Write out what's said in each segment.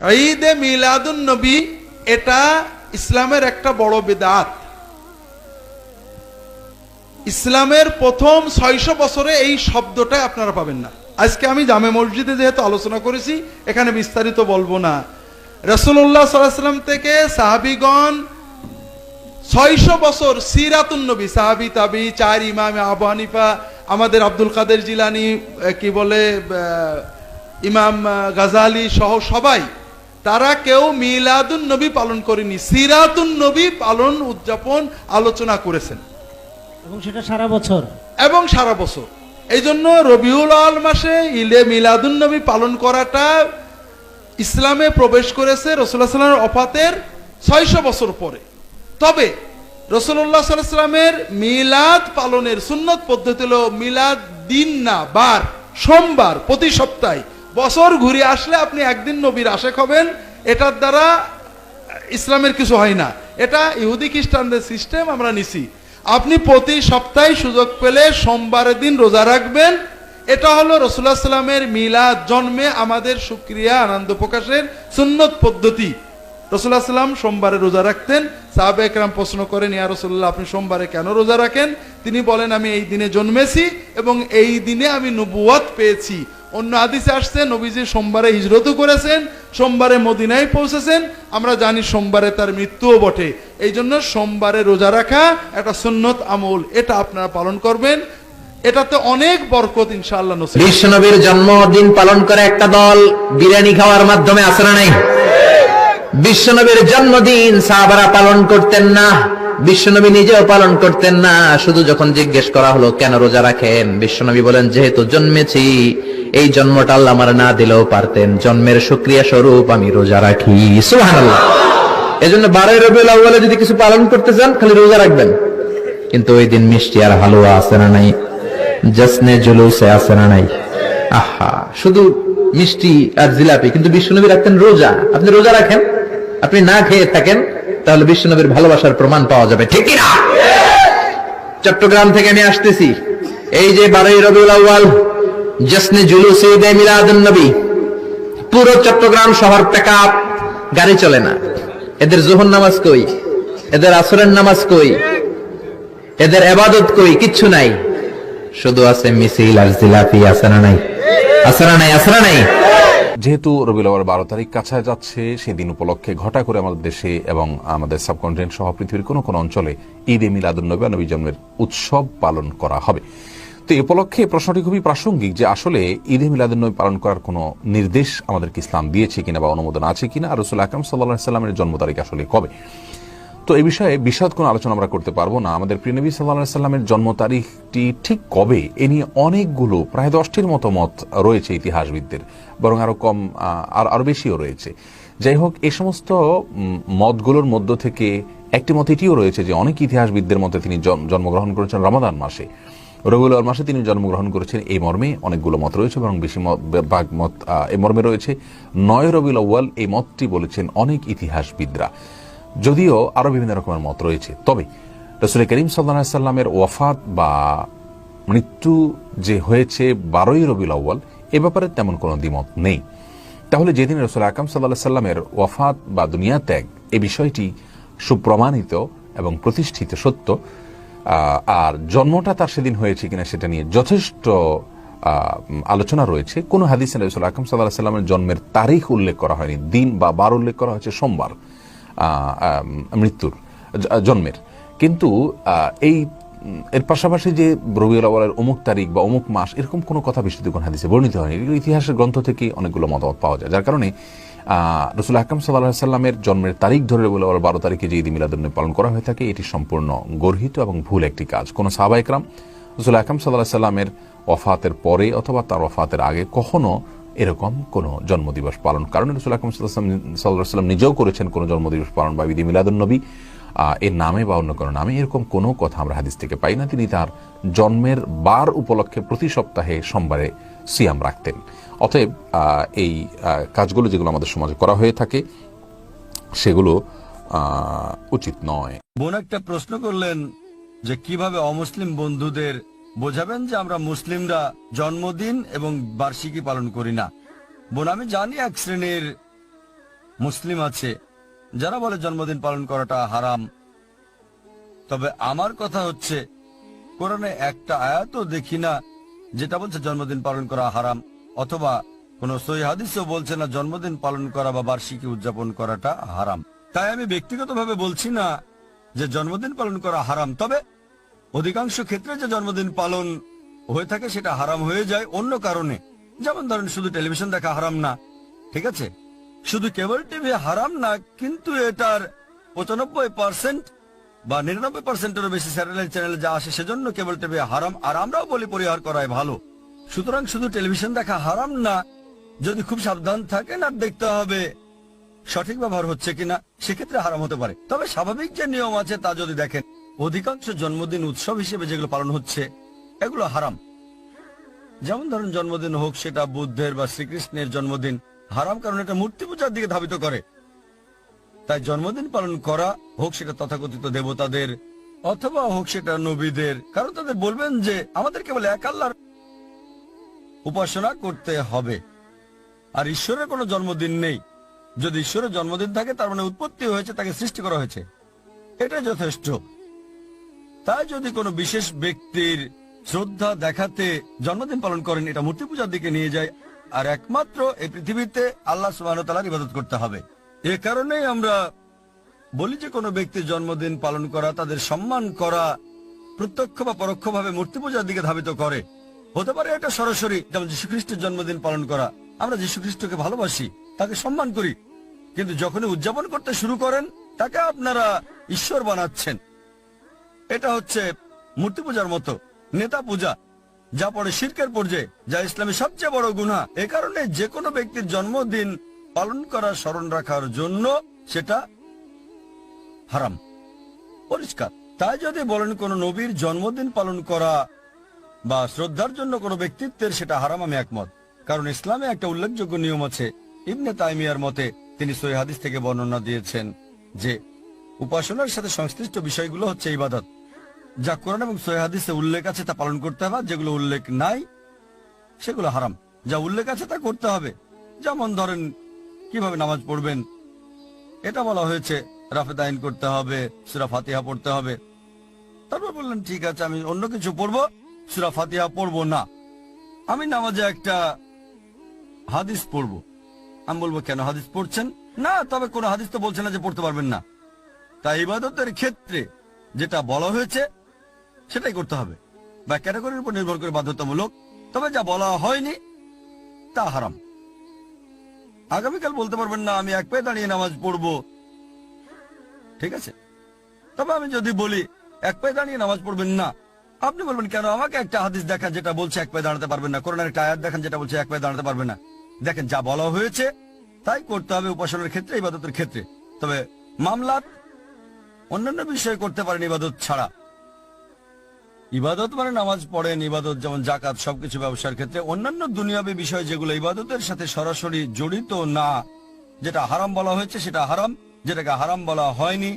ঈদে মিলাদুন নবী, এটা ইসলামের একটা বড় বেদাত। ইসলামের প্রথম ছয়শো বছরে এই শব্দটা আপনারা পাবেন না। আজকে আমি জামে মসজিদে যেহেতু আলোচনা করেছি, এখানে বিস্তারিত বলব না। রসুল্লাহ সাল্লাম থেকে সাহাবিগণ ছয়শো বছর সিরাতুন নবী, সাহাবি, তাবি, চার ইমাম, আবু হানিফা, আমাদের আব্দুল কাদের জিলানি কি বলে ইমাম গাজালি সহ সবাই তারা কেউ মিলাদুন নবী পালন করেনি সিরাতুন নবী পালন উদযাপন আলোচনা করেছেন। এবং সেটা সারা বছর। এবং সারা বছর। এই জন্য রবিউল আল মাসে ইলে মিলাদুন নবী পালন করাটা ইসলামে প্রবেশ করেছে রসুল্লাহ সাল্লামের অফাতের ছয়শো বছর পরে। তবে রসুল্লাহ সাল্লামের মিলাদ পালনের সুন্নত পদ্ধতি হলো মিলাদ দিন না বার সোমবার প্রতি সপ্তাহে বছর ঘুরে আসলে আপনি একদিন নবীর আশেক হবেন, এটার দ্বারা ইসলামের কিছু হয় না। এটা ইহুদি খ্রিস্টানদের সিস্টেম আমরা নিছি। আপনি প্রতি সপ্তাহে সুযোগ পেলে সোমবারের দিন রোজা রাখবেন। এটা হলো রসুল্লাহ সাল্লামের মিলাদ, জন্মে আমাদের সুক্রিয়া আনন্দ প্রকাশের সুন্নত পদ্ধতি। রসুল্লাহ সাল্লাম সোমবারে রোজা রাখতেন। সাহাবে একরাম প্রশ্ন করেন, ইয়া রসুল্লাহ আপনি সোমবারে কেন রোজা রাখেন? তিনি বলেন, আমি এই দিনে জন্মেছি এবং এই দিনে আমি নবুয়াত পেয়েছি। অন্য আদিসে আসছে নবীজি সোমবারে হিজরতও করেছেন সোমবারে মদিনায় পৌঁছেছেন। আমরা জানি সোমবারে তার মৃত্যুও বটে। এই জন্য সোমবারে রোজা রাখা একটা সুন্নত আমল এটা আপনারা পালন করবেন। এটাতে অনেক বরকত ইনশাআল্লাহ বিশ্বনবীর জন্মদিন পালন করে একটা দল বিরিয়ানি খাওয়ার মাধ্যমে আসে না নাই? বিশ্বনবীর জন্মদিন সাহাবারা পালন করতেন না। বিশ্বনবী নিজেও পালন করতেন না। শুধু যখন জিজ্ঞেস করা হলো, কেন রোজা রাখেন? বিশ্বনবী বলেন, যেহেতু জন্মেছি, এই জন্মটা আল্লাহ আমার না দিলেও পারতেন। জন্মের সুক্রিয়া স্বরূপ আমি রোজা রাখি। সুবহানাল্লাহ। এজন্য বারোই রবিউল আউ্বালে যদি কিছু পালন করতে চান, খালি রোজা রাখবেন। কিন্তু ওই দিন মিষ্টি আর হালুয়া আছে না নাই? জসনে জুলুসে আছে না নাই? আহা, শুধু মিষ্টি আর জিলাপি। কিন্তু বিশ্বনবী রাখতেন রোজা। আপনি রোজা রাখেন? আপনি না খেয়ে থাকেন? তাহলে বিশ্বনবীর ভালোবাসার প্রমাণ পাওয়া যাবে ঠিক না চট্টগ্রাম থেকে আমি আসতেছি। এই যে বারোই রবিউল আউ্বাল জসনে জুলুসে ঈদে মিলাদুন নবী। পুরো চট্টগ্রাম শহর পেকআপ গাড়ি চলে না। এদের জোহর নামাজ কই? এদের আসরের নামাজ কই? এদের এবাদত কই? কিচ্ছু নাই। শুধু আছে মিছিল আর জিলাপি না নাই। না নাই না নাই। যেহেতু রবিবার বারো তারিখ কাছায় যাচ্ছে, সেদিন উপলক্ষে ঘটা করে আমাদের দেশে এবং আমাদের সাবকন্টিনেন্ট সহ পৃথিবীর কোনো কোনো অঞ্চলে ঈদ এ মিলাদুল্নবী নবী জন্মের উৎসব পালন করা হবে। তো এ উপলক্ষে প্রশ্নটি খুবই প্রাসঙ্গিক যে আসলে ঈদ মিলাদুন্নবী পালন করার কোনো নির্দেশ আমাদেরকে ইসলাম দিয়েছে কিনা বা অনুমোদন আছে কিনা, আর রসুল আকরম সাল্লাহ সাল্লামের জন্ম তারিখ আসলে কবে? তো এই বিষয়ে বিশদ কোনো আলোচনা আমরা করতে পারব না। আমাদের প্রিয়নবী সাল্লাহ সাল্লামের জন্ম তারিখটি ঠিক কবে? এ নিয়ে অনেকগুলো, প্রায় দশটির মতো মত রয়েছে ইতিহাসবিদদের, বরং আরও কম আর আরও বেশিও রয়েছে। যাই হোক, এ সমস্ত মতগুলোর মধ্য থেকে একটি মত এটিও রয়েছে যে অনেক ইতিহাসবিদদের মতে তিনি জন্মগ্রহণ করেছেন রমাদান মাসে। রবিউল মাসে তিনি জন্মগ্রহণ করেছেন এই মর্মে অনেকগুলো মত রয়েছে এবং বেশি ভাগ মত এই মর্মে রয়েছে। নয় রবিউল আউ্য়াল এই মতটি বলেছেন অনেক ইতিহাসবিদরা। যদিও আরও বিভিন্ন রকমের মত রয়েছে। তবে রসুল করিম সাল্লাহ সাল্লামের ওয়াফাত বা মৃত্যু যে হয়েছে বারোই রবিউল আউ্য়াল, এ ব্যাপারে তেমন কোনো দ্বিমত নেই। তাহলে যেদিন রসুল আকাম সাল্লাহ সাল্লামের ওয়াফাত বা দুনিয়া ত্যাগ, এ বিষয়টি সুপ্রমাণিত এবং প্রতিষ্ঠিত সত্য আর জন্মটা তার সেদিন হয়েছে কিনা সেটা নিয়ে যথেষ্ট আলোচনা রয়েছে। কোন হাদিসে রসুল আকাম সাল্লাহ সাল্লামের জন্মের তারিখ উল্লেখ করা হয়নি, দিন বা বার উল্লেখ করা হয়েছে, সোমবার। মৃত্যুর জন্মের। কিন্তু এই, এর পাশাপাশি যে রবিউল আওয়ালের অমুক তারিখ বা অমুক মাস, এরকম কোনো কথা বিশুদ্ধ কোন হাদিসে বর্ণিত হয়নি। এগুলো ইতিহাসের গ্রন্থ থেকে অনেকগুলো মতামত পাওয়া যায়। যার কারণে রসুল আকরম সাল্লাহ সাল্লামের জন্মের তারিখ ধরে রবিউল আওয়াল বারো তারিখে যে ঈদ মিলাদুন্নবী পালন করা হয়ে থাকে, এটি সম্পূর্ণ গর্হিত এবং ভুল একটি কাজ। কোনো সাহাবা একরাম রসুল আকরম সাল্লাহ সাল্লামের ওফাতের পরে অথবা তার ওফাতের আগে কখনো এরকম কোনো জন্মদিবস পালন। কারণ রসুল আকরম সাল্লাহ সাল্লাম নিজেও করেছেন কোনো জন্মদিবস পালন বা ঈদ মিলাদুন্নবী। আহ, এর নামে বা অন্য কোনো নামে এরকম কোনো কথা আমরা হাদিস থেকে পাই না। তিনি তার জন্মের বার উপলক্ষে প্রতি সপ্তাহে সোমবারে সিয়াম রাখতেন। অতএব এই কাজগুলো যেগুলো আমাদের সমাজে করা হয়ে থাকে সেগুলো উচিত নয়। বোন একটা প্রশ্ন করলেন যে কীভাবে অমুসলিম বন্ধুদের বোঝাবেন যে আমরা মুসলিমরা জন্মদিন এবং বার্ষিকী পালন করি না। বোন, আমি জানি এক শ্রেণির মুসলিম আছে, যারা বলে জন্মদিন পালন করাটা হারাম। তবে আমার কথা হচ্ছে, কোরআনে একটা আয়াতও দেখি না, যেটা বলছে জন্মদিন পালন করা হারাম, অথবা কোন হাদিসও বলছে না জন্মদিন পালন করা বা বার্ষিকী উদযাপন করাটা হারাম। তাই আমি ব্যক্তিগতভাবে বলছি না যে জন্মদিন পালন করা হারাম, তবে অধিকাংশ ক্ষেত্রে যে জন্মদিন পালন হয়ে থাকে সেটা হারাম হয়ে যায় অন্য কারণে। যেমন ধরেন, শুধু টেলিভিশন দেখা হারাম না, ঠিক আছে? শুধু কেবল টিভি হারাম না, কিন্তু এটার পঁচানব্বই পার্সেন্ট বা নিরানব্বই পার্সেন্টেরও বেশি স্যাটেলাইট চ্যানেলে যা আসে সেজন্য কেবল টিভি হারাম, আর আমরাও বলি পরিহার করাই ভালো। সুতরাং শুধু টেলিভিশন দেখা হারাম না, যদি খুব সাবধান থাকেন আর দেখতে হবে সঠিক ব্যবহার হচ্ছে কিনা, সেক্ষেত্রে হারাম হতে পারে। তবে স্বাভাবিক যে নিয়ম আছে তা যদি দেখেন অধিকাংশ জন্মদিন উৎসব হিসেবে যেগুলো পালন হচ্ছে, এগুলো হারাম। যেমন ধরুন জন্মদিন হোক, সেটা বুদ্ধের বা শ্রীকৃষ্ণের জন্মদিন। হারাম কারণ এটা মূর্তি পূজার দিকে ধাবিত করে। তাই জন্মদিন পালন করা হোক সেটা তথাকথিত দেবতাদের, অথবা হোক সেটা নবীদের, কারণ তাদের বলবেন যে আমাদের কেবল এক আল্লাহর উপাসনা করতে হবে। আর ঈশ্বরের কোনো জন্মদিন নেই। যদি ঈশ্বরের জন্মদিন থাকে, তার মানে উৎপত্তি হয়েছে, তাকে সৃষ্টি করা হয়েছে। এটা যথেষ্ট। তাই যদি কোনো বিশেষ ব্যক্তির শ্রদ্ধা দেখাতে জন্মদিন পালন করেন, এটা মূর্তি পূজার দিকে নিয়ে যায়। আর একমাত্র এই পৃথিবীতে আল্লাহ সুবাহ ইবাদত করতে হবে। এ কারণেই আমরা বলি যে কোনো ব্যক্তির জন্মদিন পালন করা, তাদের সম্মান করা, প্রত্যক্ষ বা পরোক্ষভাবে মূর্তি পূজার দিকে ধাবিত করে। হতে পারে এটা সরাসরি যেমন যীশু খ্রিস্টের জন্মদিন পালন করা। আমরা যীশু খ্রিস্টকে ভালোবাসি, তাকে সম্মান করি। কিন্তু যখনই উদযাপন করতে শুরু করেন, তাকে আপনারা ঈশ্বর বানাচ্ছেন। এটা হচ্ছে মূর্তি পূজার মতো, নেতা পূজা, যা পরে শিরকের পর্যায়ে যা ইসলামের সবচেয়ে বড় গুণা। এ কারণে যে কোনো ব্যক্তির জন্মদিন পালন করা স্মরণ রাখার জন্য সেটা হারাম, পরিষ্কার। তাই যদি বলেন কোন নবীর জন্মদিন পালন করা বা শ্রদ্ধার জন্য কোনো ব্যক্তিত্বের, সেটা হারাম, আমি একমত। কারণ ইসলামে একটা উল্লেখযোগ্য নিয়ম আছে, ইবনে তাইমিয়ার মতে তিনি সহি হাদিস থেকে বর্ণনা দিয়েছেন যে, উপাসনার সাথে সংশ্লিষ্ট বিষয়গুলো হচ্ছে ইবাদত। যা কোরআন এবং হাদিসে উল্লেখ আছে তা পালন করতে হবে যেগুলো উল্লেখ নাই, সেগুলো হারাম। যা উল্লেখ আছে তা করতে হবে। যেমন ধরেন, কীভাবে নামাজ পড়বেন? এটা বলা হয়েছে রাফেদ আইন করতে হবে, সুরা ফাতিহা পড়তে হবে। তারপর বললেন, ঠিক আছে, আমি অন্য কিছু পড়ব, সুরা ফাতিহা পড়ব না। আমি নামাজে একটা হাদিস পড়ব। আমি বলব, কেন হাদিস পড়ছেন? না, তবে কোন হাদিস তো বলছে না যে পড়তে পারবেন না। তাই ইবাদতের ক্ষেত্রে যেটা বলা হয়েছে সেটাই করতে হবে। বা ক্যাটাগরির উপর নির্ভর করে বাধ্যতামূলক। তবে যা বলা হয়নি, তা হারাম। আগামীকাল বলতে পারবেন না, আমি এক পায়ে দাঁড়িয়ে নামাজ পড়ব। ঠিক আছে? তবে আমি যদি বলি, এক পায়ে দাঁড়িয়ে নামাজ পড়বেন না, আপনি বলবেন, কেন আমাকে একটা হাদিস দেখান যেটা বলছে এক পায়ে দাঁড়াতে পারবেন না? করোনার একটা আয়াত দেখান যেটা বলছে এক পায়ে দাঁড়াতে পারবেন না? দেখেন, যা বলা হয়েছে, তাই করতে হবে উপাসনার ক্ষেত্রে, ইবাদতের ক্ষেত্রে। তবে মামলাত অন্যান্য বিষয় করতে পারেন ইবাদত ছাড়া। ইবাদত মানে নামাজ পড়েন, ইবাদত যেমন জাকাত সবকিছু ব্যবসার ক্ষেত্রে। অন্যান্য দুনিয়াবী বিষয় যেগুলো ইবাদতের সাথে সরাসরি জড়িত না, যেটা হারাম বলা হয়েছে সেটা হারাম, যেটাকে হারাম বলা হয়নি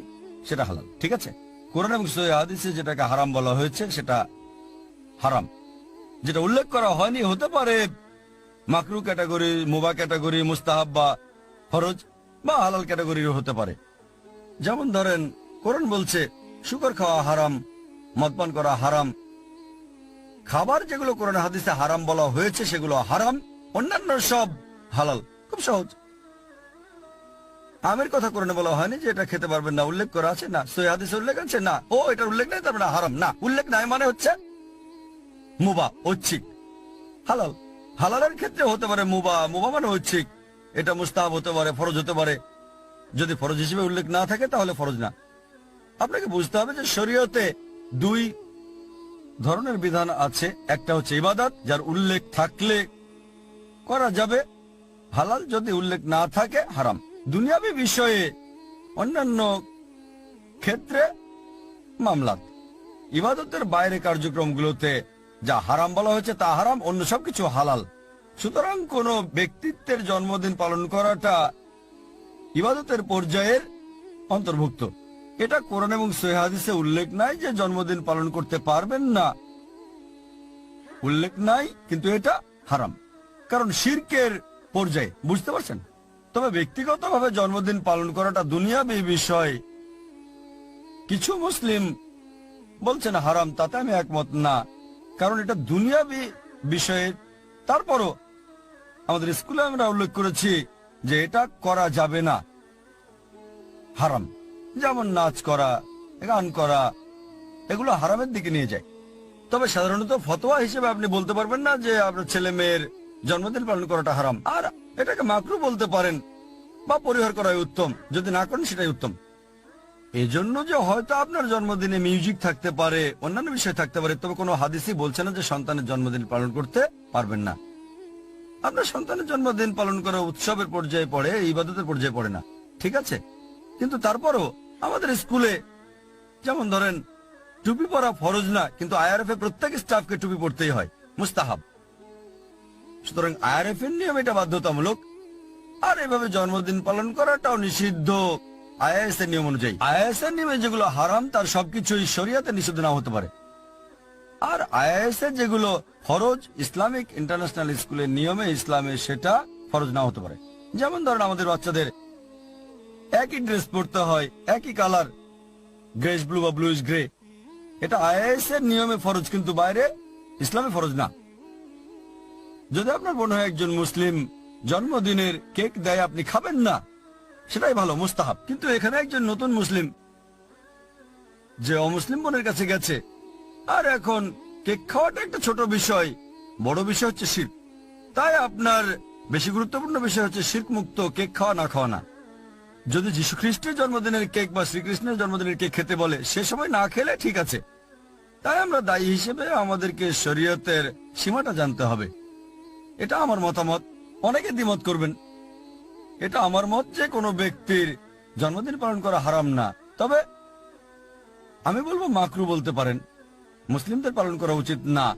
সেটা হালাল, ঠিক আছে? কোরআন এবং হাদিসে যেটাকে হারাম বলা হয়েছে সেটা হারাম। যেটা উল্লেখ করা হয়নি, হতে পারে মাকরু ক্যাটাগরি, মোবা ক্যাটাগরি মুস্তাহাব বা ফরজ বা হালাল ক্যাটাগরির হতে পারে। যেমন ধরেন, কোরআন বলছে, শুকর খাওয়া হারাম মদপান করা হারাম। খাবার যেগুলো কোরআন হাদিসে হারাম বলা হয়েছে, সেগুলো হারাম। অন্যান্য সব হালাল, খুব সহজ। আমের কথা কোরআনে বলা হয়নি যে এটা খেতে পারবেন না, উল্লেখ করা আছে? না। সই হাদিসে উল্লেখ আছে? না। ও, এটার উল্লেখ নেই, তার মানে হারাম। না, উল্লেখ নাই মানে হচ্ছে মুবা, ঐচ্ছিক। হালাল। হালালের ক্ষেত্রে হতে পারে মুবা। মুবা মানে ঐচ্ছিক। এটা মুস্তাহাব হতে পারে, ফরজ হতে পারে। যদি ফরজ হিসেবে উল্লেখ না থাকে, তাহলে ফরজ না। আপনাকে বুঝতে হবে যে শরীয়তে দুই ধরনের বিধান আছে। একটা হচ্ছে ইবাদত, যার উল্লেখ থাকলে করা যাবে। হালাল যদি উল্লেখ না থাকে, হারাম। দুনিয়াবি বিষয়ে অন্যান্য ক্ষেত্রে মামলাত। ইবাদতের বাইরে কার্যক্রমগুলোতে যা হারাম বলা হয়েছে, তা হারাম, অন্য সবকিছু হালাল। সুতরাং কোন ব্যক্তিত্বের জন্মদিন পালন করাটা ইবাদতের পর্যায়ের অন্তর্ভুক্ত। এটা কোরআন এবং সহিহাদিসে উল্লেখ নাই যে জন্মদিন পালন করতে পারবেন না। উল্লেখ নাই, কিন্তু এটা হারাম। কারণ শিরকের পর্যায়ে, বুঝতে পারছেন? তবে ব্যক্তিগতভাবে জন্মদিন পালন করাটা দুনিয়াবি বিষয়। কিছু মুসলিম বলছেন হারাম, তাতে আমি একমত না। কারণ এটা দুনিয়াবি বিষয়ে। তারপরও আমাদের স্কুলে আমরা উল্লেখ করেছি যে এটা করা যাবে না। হারাম। যেমন নাচ করা, গান করা, এগুলো হারামের দিকে নিয়ে যায়। তবে সাধারণত ফতোয়া হিসেবে আপনি বলতে পারবেন না যে আপনার ছেলে মেয়ের জন্মদিন পালন করাটা হারাম। আর এটাকে মাকরু বলতে পারেন বা পরিহার করাই উত্তম। যদি না করেন সেটাই উত্তম। এজন্য যে হয়তো আপনার জন্মদিনে মিউজিক থাকতে পারে, অন্যান্য বিষয় থাকতে পারে, তবে কোনো হাদিসই বলছে না যে সন্তানের জন্মদিন পালন করতে পারবেন না। আপনার সন্তানের জন্মদিন পালন করা উৎসবের পর্যায়ে পড়ে, ইবাদতের পর্যায়ে পড়ে না। ঠিক আছে? কিন্তু তারপরও আমাদের স্কুলে, যেমন ধরেন, টুপি পরা ফরজ না, কিন্তু আইআরএফ এ প্রত্যেক স্টাফকে টুপি পড়তেই হয়। মুস্তাহাব। সুতরাং আইআরএফ এর নিয়ম এটা বাধ্যতামূলক। আর এভাবে জন্মদিন পালন করাটাও নিষিদ্ধ আইএস এর নিয়ম অনুযায়ী। আইএস এর নিয়মে যেগুলো হারাম, তার সবকিছুই শরিয়াতে নিষিদ্ধ না হতে পারে। আর আইএস এর যেগুলো ফরজ, ইসলামিক, ইন্টারন্যাশনাল স্কুলের নিয়মে ইসলামে সেটা ফরজ না হতে পারে। যেমন ধরেন, আমাদের বাচ্চাদের একই ড্রেস পরতে হয়, একই কালার গ্রেস ব্লু বা ব্লুইশ গ্রে এটা আইএস এর নিয়মে ফরজ, কিন্তু বাইরে ইসলামে ফরজ না। যদি আপনার মনে হয় একজন মুসলিম জন্মদিনের কেক দেয়, আপনি খাবেন না, সেটাই ভালো, মুস্তাহাব। কিন্তু এখানে একজন নতুন মুসলিম যে অমুসলিম বোনের কাছে গেছে, আর এখন কেক খাওয়াটা একটা ছোট বিষয়, বড় বিষয় হচ্ছে শির তাই আপনার বেশি গুরুত্বপূর্ণ বিষয় হচ্ছে শির্ক মুক্ত কেক খাওয়া না খাওয়া না। যদি যীশু খ্রিস্টের জন্মদিনের কেক বা শ্রীকৃষ্ণের জন্মদিনের কেক খেতে বলে, সে সময় না খেলে ঠিক আছে। তাই আমরা দায়ী হিসেবে আমাদেরকে শরীয়তের সীমাটা জানতে হবে। এটা আমার মতামত। অনেকে দ্বিমত করবেন। এটা আমার মত যে কোনো ব্যক্তির জন্মদিন পালন করা হারাম না। তবে আমি বলব মাকরু বলতে পারেন। মুসলিমদের পালন করা উচিত না।